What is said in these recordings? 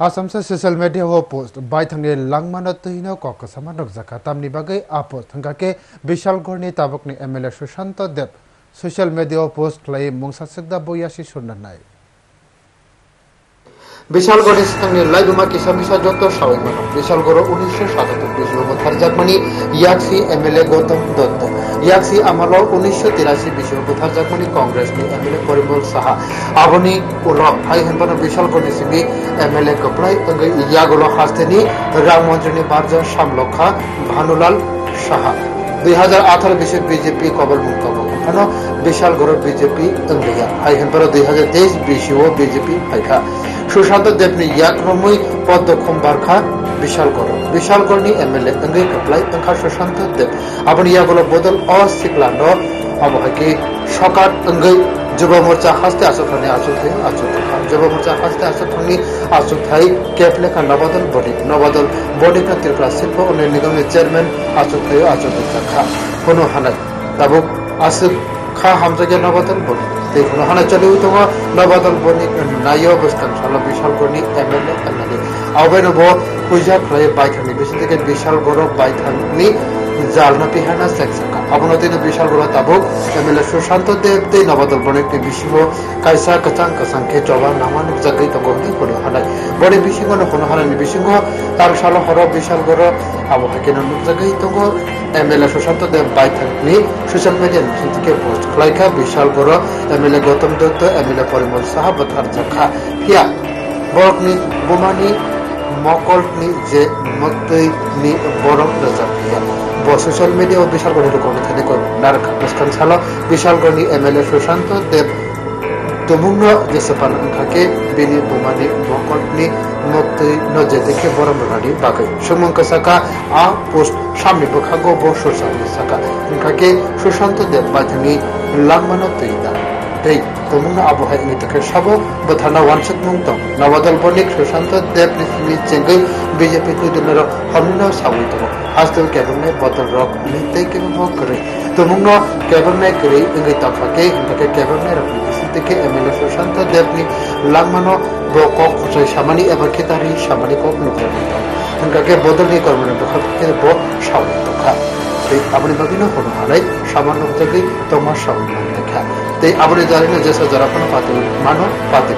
आसाम से social media हो post बाय थंगे लांगमान तहिनो कक समा नकजाका तामनि बागै आपो थंगा के विशाल गढ़नि ताबकनि MLA Sushant Deb social media post लाई मुंगसा सिकदा बोयासी सुननाय বিশালগড়ে স্থানীয় লাইবুমা কিসামিসা যত সবাই মানো বিশালগড় উনিশশো সাতাত্তর বিশ্বকর্ম থারজাকমানি ইয়াকসি এমএলএ গৌতম দত্ত। ইয়াকসি আমল উনিশশো তিরাশি বিশ্বকর্ম থারজাকমানি কংগ্রেসনি এমএলএ পরিমল সাহা, আবনি উল হাই হেনবানো বিশালগড়নি সিবি এমএলএ অঙ্গই ইয়াগুলো হাস্তেনি রাম মন্ত্রীনি বার্জা সামলক্ষা ভানুলাল সাহা। দুই হাজার আঠারো বিশ্বের বিজেপি কবল ಹಣ বিশালগড় বিজেপি তন্দিয়া আইহেন পর দুই হাজার তেইশ বিশিও বিজেপি পাইখা। সুশান্ত দেবনি ইয়াক রমুই বিশাল গর বিশাল বিশালগড়নি এমএলএ তঙ্গে কাপলাই তঙ্খা সুশান্ত দেব। আপনি ইয়াগুলো বদল অশিকলান্ড অবহাকে সকার তঙ্গই যুব মোর্চা হাসতে আসখানে আসুতে আসুতে যুব মোর্চা হাসতে আসখানে আসুথাই ক্যাপলেখা নবদল বডি নবদল বডিকা ত্রিপুরা শিল্প উন্নয়ন নিগমের চেয়ারম্যান আসুথাই আসুতে খা। কোনো হানাই। তাবুক আসুক খা হামজাগে নবাদল বডি দেখুন হানা চলে উঠো নবাদল বনি নাইও অবস্থান সালা বিশাল গনি এমএলএ এমএলএ। আবেন ব পূজা প্রায় বাইথানি বেশি থেকে বিশাল গড় বাইথানি জালনা পিহানা সেকসাকা অবনতিন বিশাল গড় তাবুক। এমএলএ সুশান্ত দেব তে নবাদল বনি একটি বিশ্ব কাইসা কাচাং কাসাংকে জবা নামান জাগাই তগনি কোনো হানাই বড়ি বিশিঙ্গ কোনো হানানি বিশিঙ্গ তার সালো হর বিশাল গড়। আবহাওয়া নুক জাগাই তগ এমএলএ সুশান্ত দেব বাইথানি সোশ্যাল মিডিয়া থেকে পোস্ট খালাইকা Bishalgarh. MLA Gautam Dutta, MLA Parimal Saha বথার জাখা। হিয়া, বরকনি, বোমানি মকলনি যে মতৈনি বরক রেজাল্ট হিয়া ব সোশ্যাল মিডিয়া ও বিশালগড়ের কোনো থেকে নারক মুস্কান সালো বিশালগড়নি এমএলএ সুশান্ত দেব তুমুংন যেসেপান থাকে। বিনি বোমানি মকলনি মতৈ নজে দেখে বরম রানি বাগৈ সুমঙ্ক সাকা আ পোস্ট সামনে ব সাকা থাকে সুশান্ত দেব লাংমানো তৈদা tumungna abuhai ini takhe sabo bathana wansuk mungtong nabadal bonik sushant dev nismi chengai bjp tu dinero hamna sawi to hasto kebne botol rock nite ke mo kare tumungna kebne kare ingai tafake indake kebne rakni থেকে MLA Sushanta দেবনি লাংমানো বক খুচাই সামানি এবার খেতারি সামানি cock নিতে হনকাকে বদলি কর্মনে বখার থেকে ব সামনে তখা tai abani bagino hono halai saman nok jagi tomar saman lekha tai abani jarina jesa jarapana pati mano pati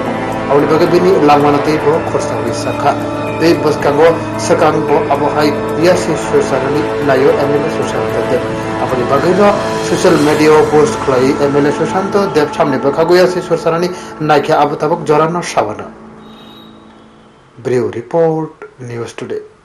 abani bagi bini langmana tai bo khorsa hui sakha tai baskango sakang bo abo hai yasi sosarani nayo emele susanta dev abani bagino social media post খলাই MLA Sushant Deb সামনে বেখা গইয়াছে সরসারানি নাইকে আবু তাবক জরানো সাবানা ব্রিউ রিপোর্ট নিউজ টুডে